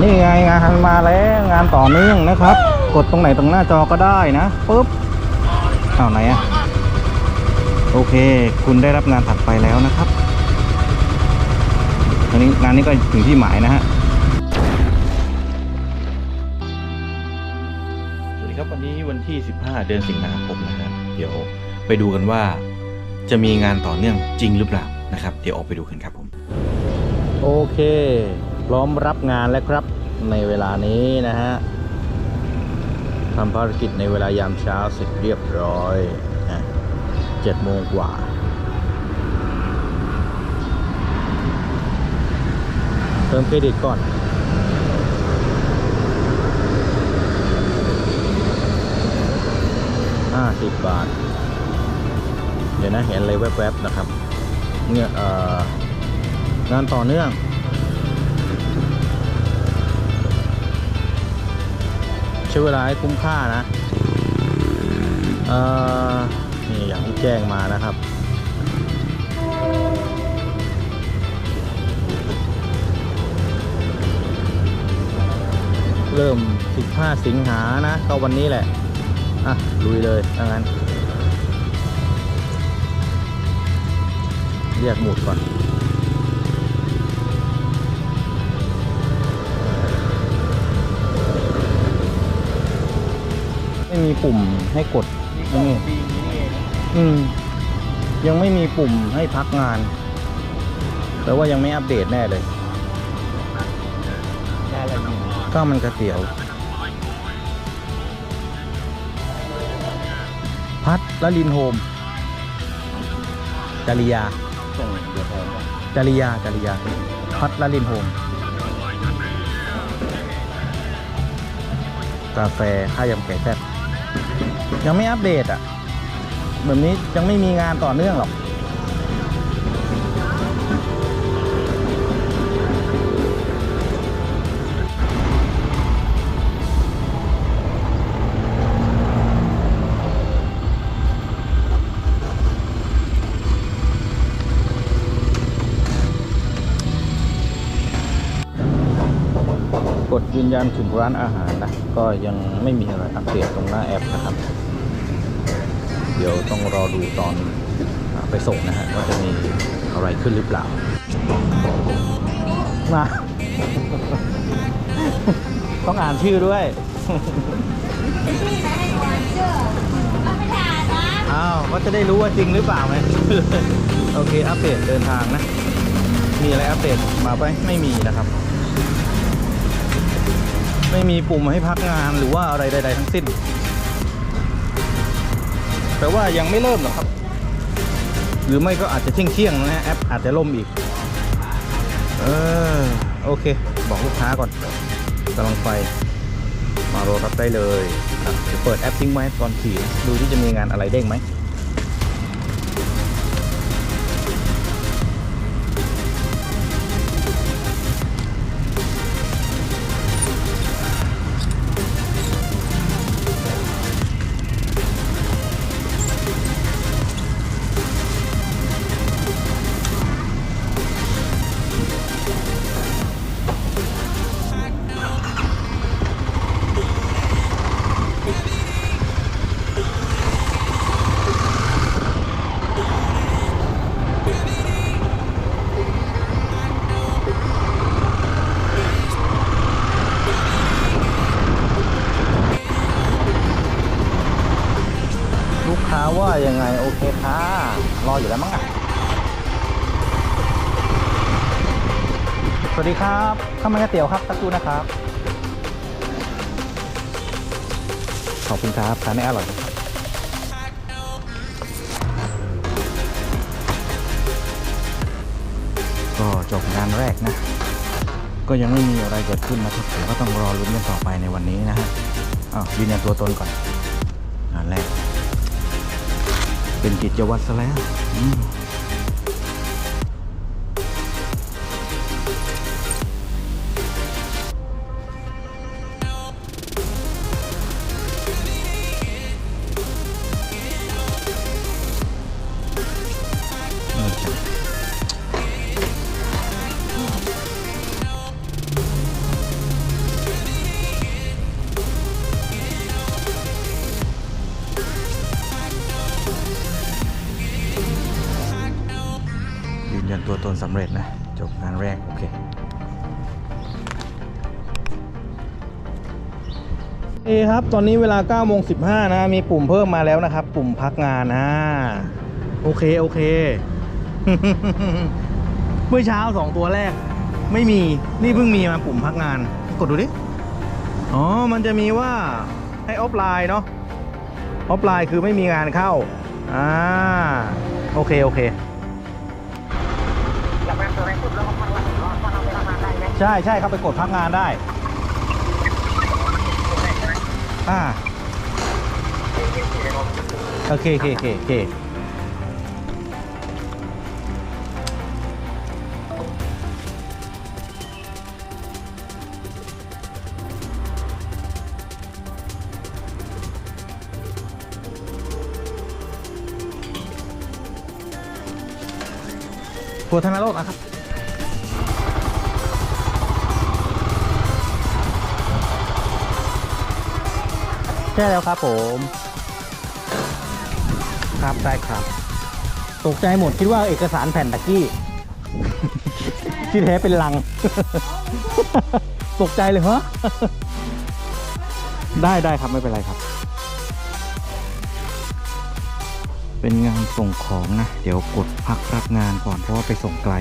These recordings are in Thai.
นี่ไงงานมาแล้วงานต่อเนื่องนะครับ กดตรงไหนตรงหน้าจอก็ได้นะปุ๊บอ้าวไหนอะโอเค คุณได้รับงานถัดไปแล้วนะครับตอนนี้งานนี้ก็ถึงที่หมายนะฮะสวัสดีครับวันนี้วันที่ 15 เดือนสิงหาคมนะครับเดี๋ยวไปดูกันว่า จะมีงานต่อเนื่องจริงหรือเปล่านะครับ เดี๋ยวออกไปดูกันครับผม โอเค พร้อมรับงานแล้วครับในเวลานี้นะฮะทำภารกิจในเวลายามเช้าเสร็จเรียบร้อยเจ็ดโมงกว่าเติมเครดิตก่อนห้าสิบบาท เดี๋ยวนะเห็นอะไรแวบๆนะครับ เนี่ยงานต่อเนื่อง ใช้เวลาให้คุ้มค่านะเอ่อนี่อย่างที่แจ้งมานะครับ เริ่ม 15 สิงหานะ ก็วันนี้แหละ อะ ลุยเลยถ้างั้น เรียกหมุดก่อน มีปุ่มให้กดนี่อืม ยังไม่มีปุ่มให้พักงานแปลว่ายังไม่อัปเดตแน่เลยได้อะไรอยู่ข้าวมันกระเตี๋ยว พัดละลินโฮม จริยาส่งเดี๋ยวพอจริยา จริยา พัดละลินโฮม กาแฟข้าวยำไก่แซ่บ ยังไม่อัปเดตอะ แบบนี้ยังไม่มีงานต่อเนื่องหรอกกดยืนยันถึงร้านอาหารนะ ก็ยังไม่มีอะไรอัปเดตตรงหน้าแอปนะครับ ดี๋ยวต้องรอดูตอนอาไปส่งนะฮะว่าจะมีอะไรขึ้นหรือเปล่า มา ต้องอ่านชื่อด้วยอ้าวก็จะได้รู้ว่าจริงหรือเปล่าไงโอเค อัปเดตเดินทางนะ มีอะไรอัปเดตมาไปไม่มีนะครับ ไม่มีปุ่มให้พักงานหรือว่าอะไรใด ๆ ทั้งสิ้น แต่ว่ายังไม่เริ่มหรอกครับ หรือไม่ก็อาจจะเที่ยงเที่ยงๆนะฮะแอปอาจจะล่มอีก เออโอเค บอกลูกค้าก่อนกำลังไปมารอรับได้เลยอะเดี๋ยวเปิดแอปทิ้งไว้ตอนขี่ดูที่จะมีงานอะไรเด้งไหม ข้าวมันก๋วยเตี๋ยวครับสักครู่นะครับ ขอบคุณครับทานให้อร่อยนะครับก็จบงานแรกนะ ก็ยังไม่มีอะไรเกิดขึ้นนะครับเดี๋ยวก็ต้องรอลุ้นกันต่อไปในวันนี้นะฮะอ้าวยืนยันตัวตนก่อนงานแรก เป็นกิจวัตรซะแล้ว ตอนนี้เวลา9โมง15นะ มีปุ่มเพิ่มมาแล้วนะครับ ปุ่มพักงานนะโอเค โอเค เมื่อเช้า2ตัวแรก ไม่มีนี่เพิ่งมีมาปุ่มพักงาน กดดูดิ อ๋อ มันจะมีว่าให้ออฟไลน์เนาะออฟไลน์คือไม่มีงานเข้า อ่า โอเค โอเคใช่ใช่ครับไปกดพักงานได้ อ่าโอเคโอเคโอเคโอเคครัวธนโรจน์นะครับ ใช่แล้วครับผมครับได้ครับ ตกใจหมดคิดว่าเอกสารแผ่นตะกี้ ที่แท้เป็นลัง ตกใจเลยเหรอได้ได้ครับไม่เป็นไรครับ เป็นงานส่งของนะ เดี๋ยวกดพักรับงานก่อนเพราะว่าไปส่งไกล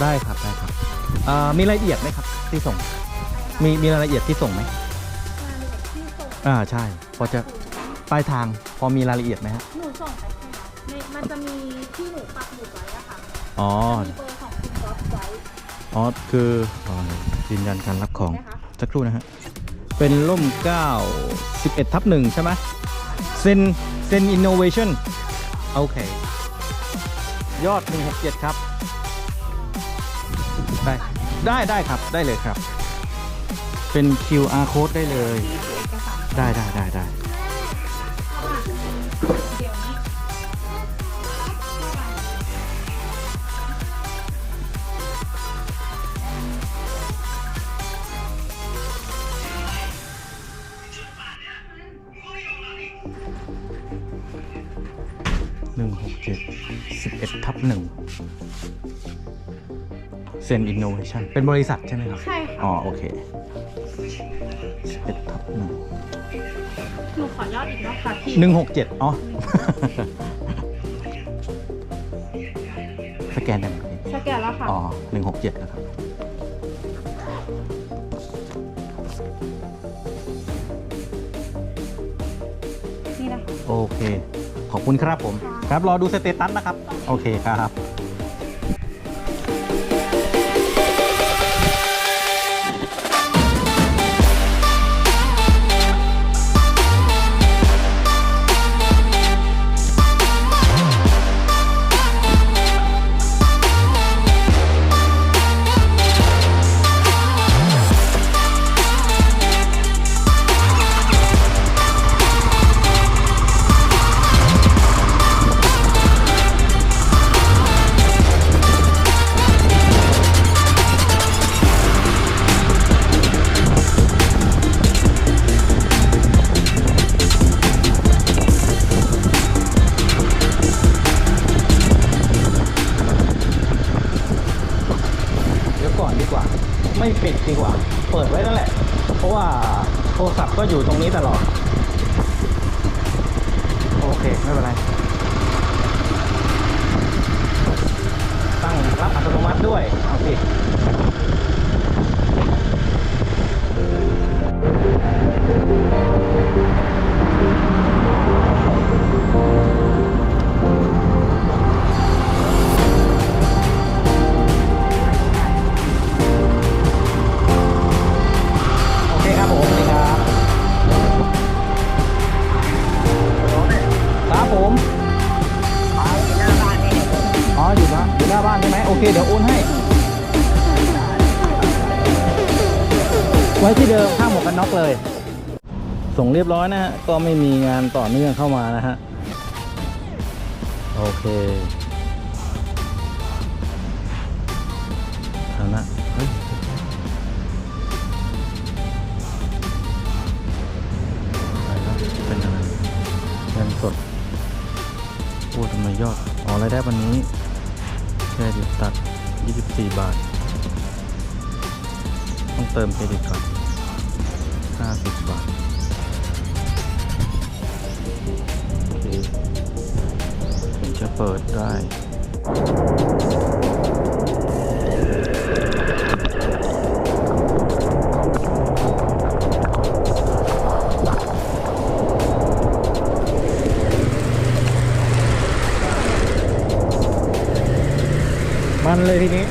ไว้เลยได้ไหมได้ครับได้ครับอ่ามีรายละเอียดไหมครับ ที่ส่ง มีมีรายละเอียดที่ส่งไหมงานแบบที่ส่งอ่าใช่ พอจะปลายทางพอมีรายละเอียดไหมฮะหนูส่งไปใช่ไหมในมันจะมีที่หนูปักหมุดไว้อะค่ะอ๋อมีเบอร์ของคุณก๊อฟไว้อ๋อคืออ๋อยืนยันการรับของนะคะสักครู่นะฮะเป็นร่ม9 11ทับหนึ่งใช่ไหมเซนเซนอินโนเวชั่นโอเค ยอด 167 ครับ ได้ได้ได้ครับได้เลยครับ เป็น QR code ได้เลย ได้ได้ได้ได้หนึ่งหกเจ็ดสิบเอ็ดทับหนึ่ง เซนอินโนเวชันเป็นบริษัทใช่ไหมครับ ใช่ค่ะ อ๋อ โอเคสิบเอ็ดทับหนึ่งหนูขอยอดอีกรอบค่ะพี่หนึ่งหกเจ็ดอ๋อ สแกนได้ไหมสแกนแล้วค่ะ อ๋อหนึ่งหกเจ็ดนะครับ นี่นะคะ โอเค ขอบคุณครับผม ครับ รอดูสเตตัสนะครับ โอเคครับ นั่นแหละ เพราะว่าโทรศัพท์ก็อยู่ตรงนี้ตลอด โอเค ไม่เป็นไร ตั้งรับอัตโนมัติด้วย เอาสิานใช่ไหมโอเค เดี๋ยวโอนให้ ไว้ที่เดิมข้างหมวกกันน็อกเลย ส่งเรียบร้อยนะฮะ ก็ไม่มีงานต่อเนื่องเข้ามานะฮะ โอเคฐานะเป็นอะไรเงสดพูดทำไมยอด อ๋อรายได้วันนี้ ครดิตตัด 24 บาท ต้องเติมเครดิตก่อน 50 บาท โอเค จะเปิดได้ เลยทีนี้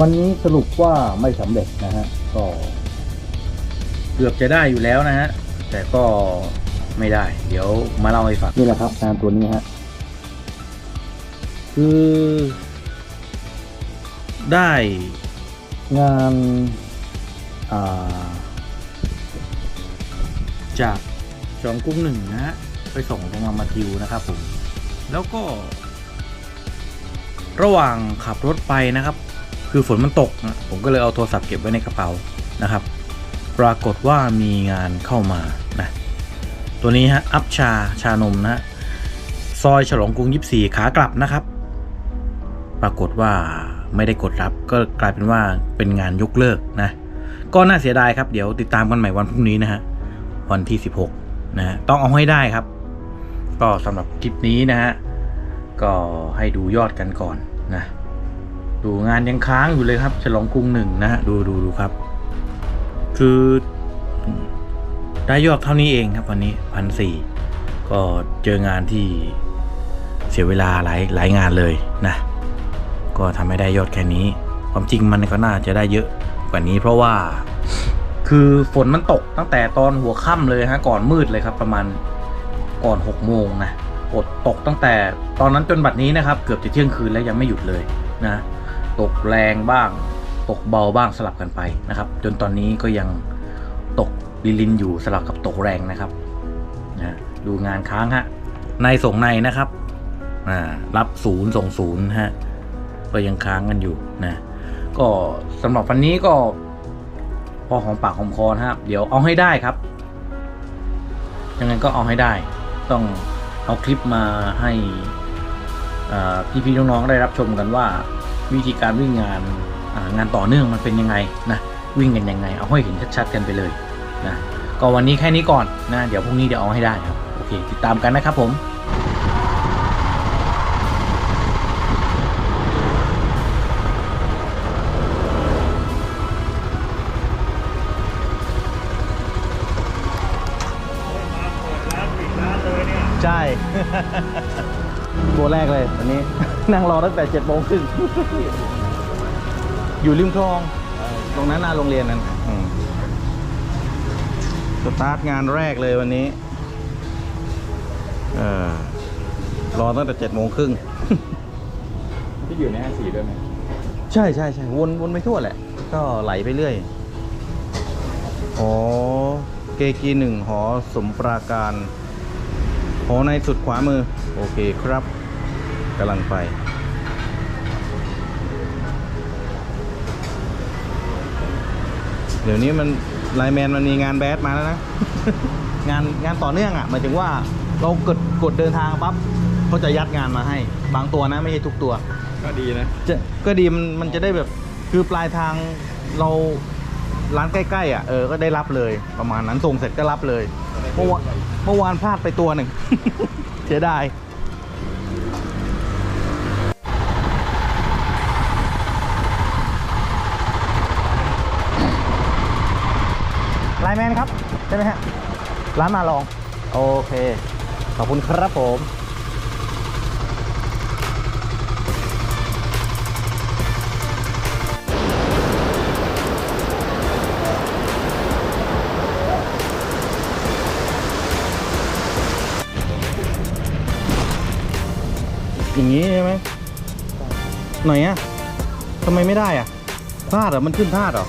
วันนี้สรุปว่าไม่สำเร็จนะฮะก็เกือบจะได้อยู่แล้วนะฮะ แต่ก็ไม่ได้ เดี๋ยวมาเล่าให้ฟังนี่แหละครับงานตัวนี้ฮะคือได้งานอ่าจากจอมกุ้งหนึ่งนะฮะไปส่งตรงลำมาทิวนะครับผม แล้วก็ ระหว่างขับรถไปนะครับ คือฝนมันตก ผมก็เลยเอาโทรศัพท์เก็บไว้ในกระเป๋านะครับ ปรากฏว่ามีงานเข้ามานะตัวนี้ฮะอัพชาชานมนะซอยฉลองกรุงยิบสี่ขากลับนะครับ ปรากฏว่าไม่ได้กดรับก็กลายเป็นว่าเป็นงานยกเลิกนะ ก็น่าเสียดายครับเดี๋ยวติดตามกันใหม่วันพรุ่งนี้นะฮะวันที่ 16นะฮะต้องเอาให้ได้ครับ ก็สำหรับคลิปนี้นะฮะก็ให้ดูยอดกันก่อนนะ ดูงานยังค้างอยู่เลยครับ ฉลองกรุงหนึ่งนะฮะดูดูดูครับ คือได้ยอดเท่านี้เองครับวันนี้พันสี่ก็เจองานที่เสียเวลาหลายหลายงานเลยนะ ก็ทำให้ได้ยอดแค่นี้ ความจริงมันก็น่าจะได้เยอะกว่านี้ เพราะว่า คือฝนมันตกตั้งแต่ตอนหัวค่ำเลยฮะก่อนมืดเลยครับ ประมาณก่อนหกโมงนะกดตกตั้งแต่ตอนนั้นจนบัดนี้นะครับ เกือบจะเที่ยงคืนแล้วยังไม่หยุดเลยนะ ตกแรงบ้าง ตกเบาบ้างสลับกันไปนะครับ จนตอนนี้ก็ยังตกลิลินอยู่สลับกับตกแรงนะครับนะดูงานค้างฮะในส่งในนะครับอ่ารับศูนย์ส่งศูนย์ฮะก็ยังค้างกันอยู่นะก็สำหรับวันนี้ก็พอของปากของคอนะครับ เดี๋ยวเอาให้ได้ครับยังไงก็เอาให้ได้ ต้องเอาคลิปมาให้อ่าพี่ๆน้องๆได้รับชมกันว่า วิธีการวิ่งงานอ่างานต่อเนื่องมันเป็นยังไงนะวิ่งกันยังไง เอาให้เห็นชัดๆกันไปเลยนะก็วันนี้แค่นี้ก่อนนะเดี๋ยวพรุ่งนี้เดี๋ยวเอาให้ได้ครับโอเคติดตามกันนะครับผมใช่ ตัวแรกเลยวันนี้ นั่งรอตั้งแต่เจ็ดโมงครึ่งอยู่ริมคลอง ตรงนั้นหน้าโรงเรียนนั้นอืมสตาร์ทงานแรกเลยวันนี้เออรอตั้งแต่เจ็ดโมงครึ่งที่อยู่ในห้าสี่ด้วยไหมใช่ใช่ใช่วนวนไปทั่วแหละ ก็ไหลไปเรื่อยอ๋อเกกีหนึ่งหอสมปราการหอในสุดขวามือ โอเคครับ กำลังไป เดี๋ยวนี้มันไลน์แมนมันมีงานแบดมาแล้วนะ งานงานต่อเนื่องอะหมายถึงว่าเรากดกดเดินทางปั๊บเขาจะยัดงานมาให้ บางตัวนะไม่ใช่ทุกตัว ก็ดีนะจะก็ดีมันมันจะได้แบบคือปลายทางเราร้านใกล้ๆอะเออก็ได้รับเลยประมาณนั้นส่งเสร็จก็รับเลย เมื่อวานเมื่อวานพลาดไปตัวหนึ่ง เสียดาย ไลแมนครับ ใช่ไหมฮะ ร้านมาลอง โอเค ขอบคุณครับผม อย่างนี้ใช่ไหมหน่อยอะทำไมไม่ได้อะพลาดเหรอ มันขึ้นพลาดเหรอ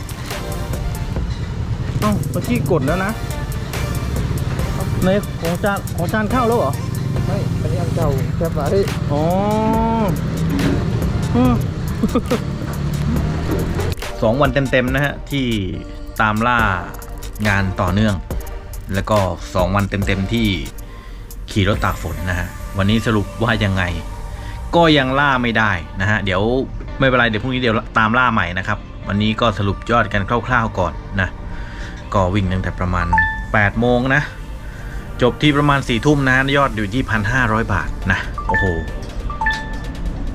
เอ้าเมื่อกี้กดแล้วนะในของจานของจานเข้าแล้วเหรอไม่อันนี้อันเก่าแค่ไว้อ๋ออืมสองวันเต็มๆนะฮะ ที่ตามล่างานต่อเนื่อง แล้วก็สองวันเต็มๆที่ขี่รถตากฝนนะฮะ วันนี้สรุปว่ายังไง ก็ยังล่าไม่ได้นะฮะ เดี๋ยวไม่เป็นไรเดี๋ยวพรุ่งนี้เดี๋ยวตามล่าใหม่นะครับ วันนี้ก็สรุปยอดกันคร่าว ๆก่อนนะ ก็วิ่งตั้งแต่ประมาณ 8 โมงนะ จบที่ประมาณ4ี่ทุ่มนะยอดอยู่ที่ 1,500 บาทนะ โอ้โห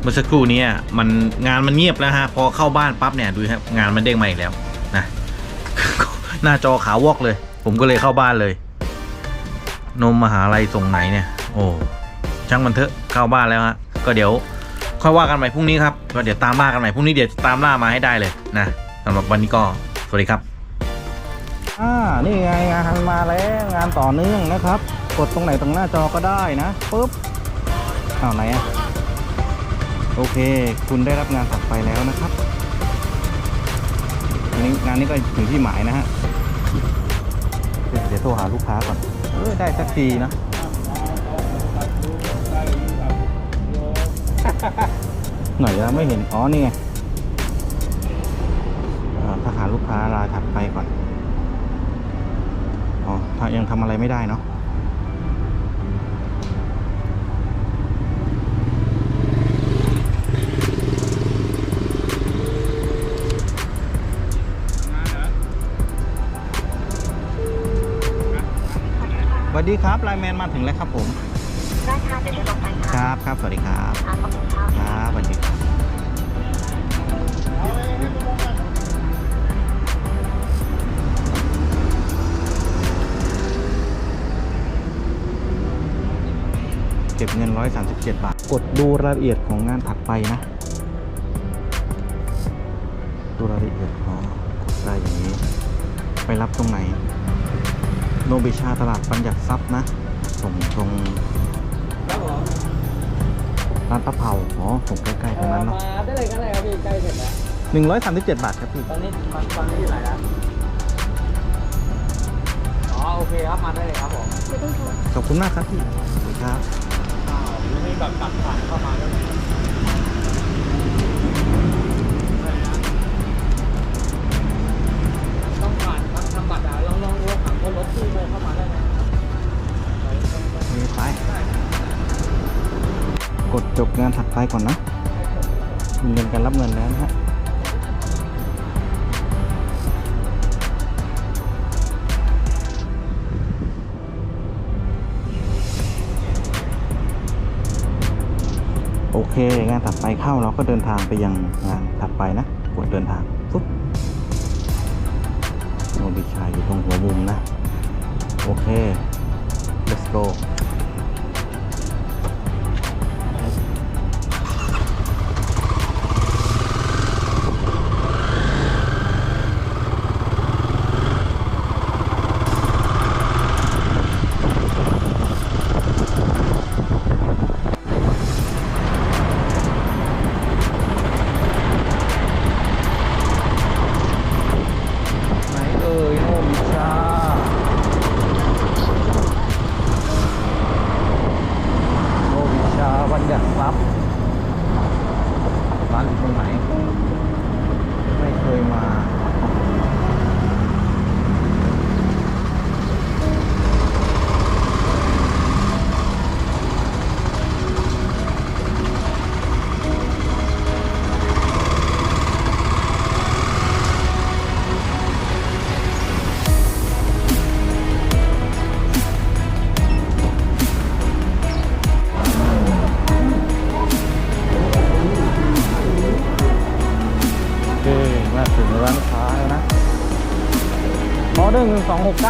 เมื่อสักครู่นี้มันงานมันเงียบแล้วฮะ พอเข้าบ้านปั๊บเนี่ยดูครับงานมันเด้งมาอีกแล้วนะ หน้าจอขาวอกเลย ผมก็เลยเข้าบ้านเลย นมมหาลัยส่งไหนเนี่ย โอ้ช่างมันเถอะเข้าบ้านแล้วฮะก็เดี๋ยวค่อยว่ากันใหม่พรุ่งนี้ครับก็เดี๋ยวตามล่ากันใหม่พรุ่งนี้เดี๋ยวตามล่ามาให้ได้เลยนะสำหรับวันนี้ก็สวัสดีครับ อ่านี่ไงงานมาแล้วงานต่อเนื่องนะครับ กดตรงไหนตรงหน้าจอก็ได้นะปุ๊บอ้าวไหนอะโอเค คุณได้รับงานถัดไปแล้วนะครับอันนี้งานนี้ก็ถึงที่หมายนะฮะเดี๋ยวเสียวโทรหาลูกค้าก่อนเออได้สักทีนะหน่อยแล้วไม่เห็นอ๋อนี่ไงอ่าถ้าหาลูกค้ารายถัดไปก่อน ยังทำอะไรไม่ได้เนาะสวัสดีครับไลน์แมนมาถึงแล้วครับผม ได้ค่ะเดี๋ยวจะลงไปค่ะครับครับสวัสดีครับขอบคุณค่ะครับสวัสดี เก็บเงิน 137 บาท กดดูรายละเอียดของงานถัดไปนะ ดูรายละเอียดอ๋อกดได้อย่างนี้ ไปรับตรงไหน โนบิชาตลาดปัญญัติทรัพย์นะ ส่งตรงร้านปลาเผาอ๋อส่งใกล้ๆตรงนั้นเนาะมาได้เลยก็ได้ครับพี่ใกล้เสร็จแล้วหนึ่งร้อยสามสิบเจ็ดบาทครับพี่ ตอนนี้ตอนตอนนี้อยู่ไหนแล้วอ๋อโอเคครับมาได้เลยครับผมไม่ต้องโทรขอบคุณมากครับพี่ขอบคุณครับอ้าวหรือ มีแบบตัดผ่านเข้ามาด้วยไหมต้องผ่านทางทำบัตรอะลองลองลองถามคนรถที่โมเข้ามาได้ไหมครับมีไปกดจบงานถัดไปก่อนนะเงินการรับเงินแล้วนะฮะ โอเค งานถัดไปเข้าเราก็เดินทางไปยังงานถัดไปนะกดเดินทางปุ๊บโนบิชายอยู่ตรงหัวมุมนะ โอเค let's go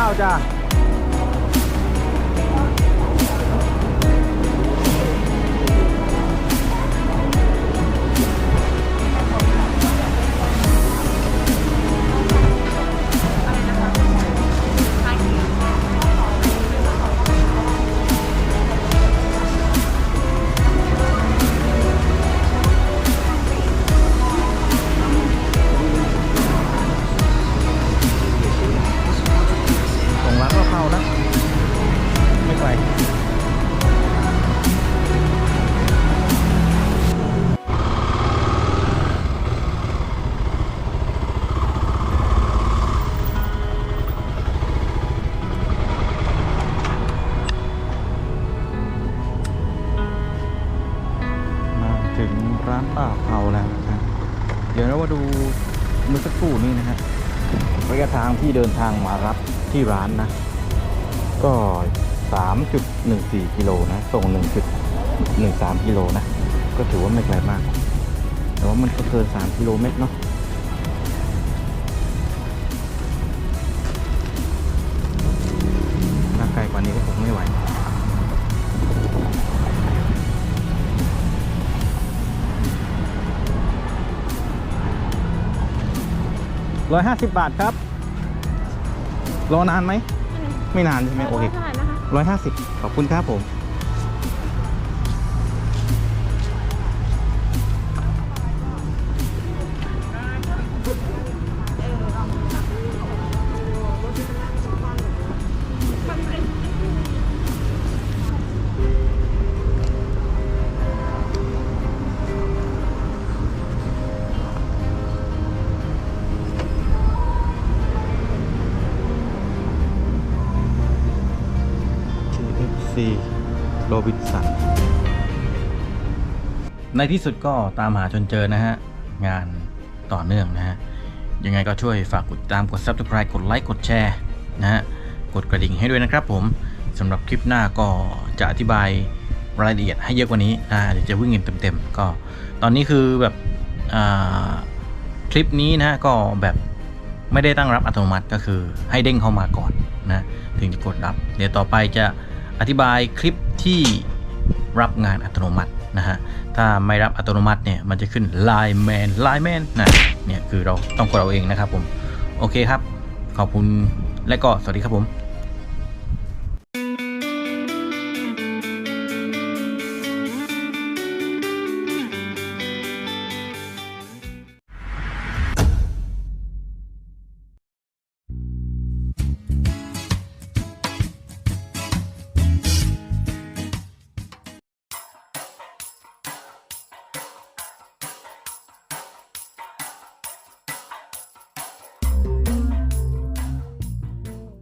สอ ระยะทางที่เดินทางมารับที่ร้านนะ ก็ 3.14 กิโลนะ ส่ง 1.13 กิโลนะ ก็ถือว่าไม่ไกลมาก แต่ว่ามันก็เกิน 3 กิโลเมตรเนาะ ร้อยห้าสิบบาทครับ รอนานไหม ไม่นานใช่ไหมโอเคเท่าไหร่นะคะร้อยห้าสิบขอบคุณครับผม ในที่สุดก็ตามหาจนเจอนะฮะ งานต่อเนื่องนะฮะ ยังไงก็ช่วยฝากกดตามกด Subscribe กดไลค์กดแชร์นะฮะ กดกระดิ่งให้ด้วยนะครับผมสำหรับคลิปหน้าก็จะอธิบายรายละเอียดให้เยอะกว่านี้นะเดี๋ยวจะวิ่งเงินเต็มๆ ก็ ตอนนี้คือแบบคลิปนี้นะฮะก็แบบไม่ได้ตั้งรับอัตโนมัติก็คือให้เด้งเข้ามาก่อนนะถึงจะกดรับ เดี๋ยวต่อไปจะอธิบายคลิปที่รับงานอัตโนมัติ นะฮะ ถ้าไม่รับอัตโนมัติเนี่ย มันจะขึ้น Line Man Line Man นะ เนี่ยคือเราต้องกดเอาเองนะครับผม โอเคครับ ขอบคุณและก็สวัสดีครับผม